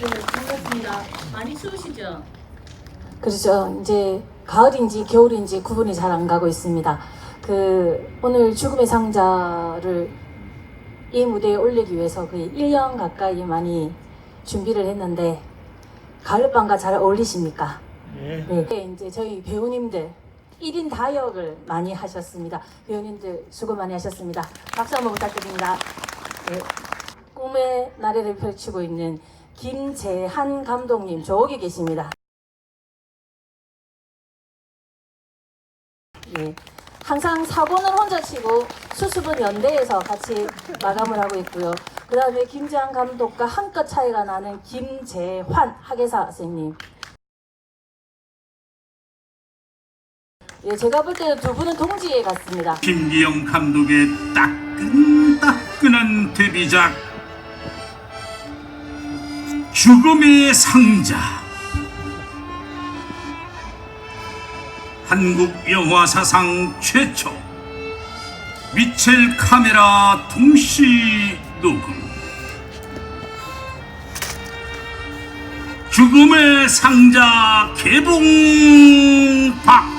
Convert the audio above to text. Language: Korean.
반갑습니다. 많이 추우시죠? 그렇죠. 이제 가을인지 겨울인지 구분이 잘 안 가고 있습니다. 그 오늘 죽음의 상자를 이 무대에 올리기 위해서 거의 1년 가까이 많이 준비를 했는데 가을밤과 잘 어울리십니까? 네. 이제 저희 배우님들 1인 다역을 많이 하셨습니다. 배우님들 수고 많이 하셨습니다. 박수 한번 부탁드립니다. 네. 꿈의 나래를 펼치고 있는 김재한 감독님 저기 계십니다. 예. 항상 사고는 혼자 치고 수습은 연대에서 같이 마감을 하고 있고요. 그 다음에 김재한 감독과 한껏 차이가 나는 김재환 학예사 선생님. 예, 제가 볼 때는 두 분은 동지에 같습니다. 김기영 감독의 따끈따끈한 데뷔작 죽음의 상자. 한국 영화 사상 최초. 미첼 카메라 동시 녹음. 죽음의 상자 개봉 박두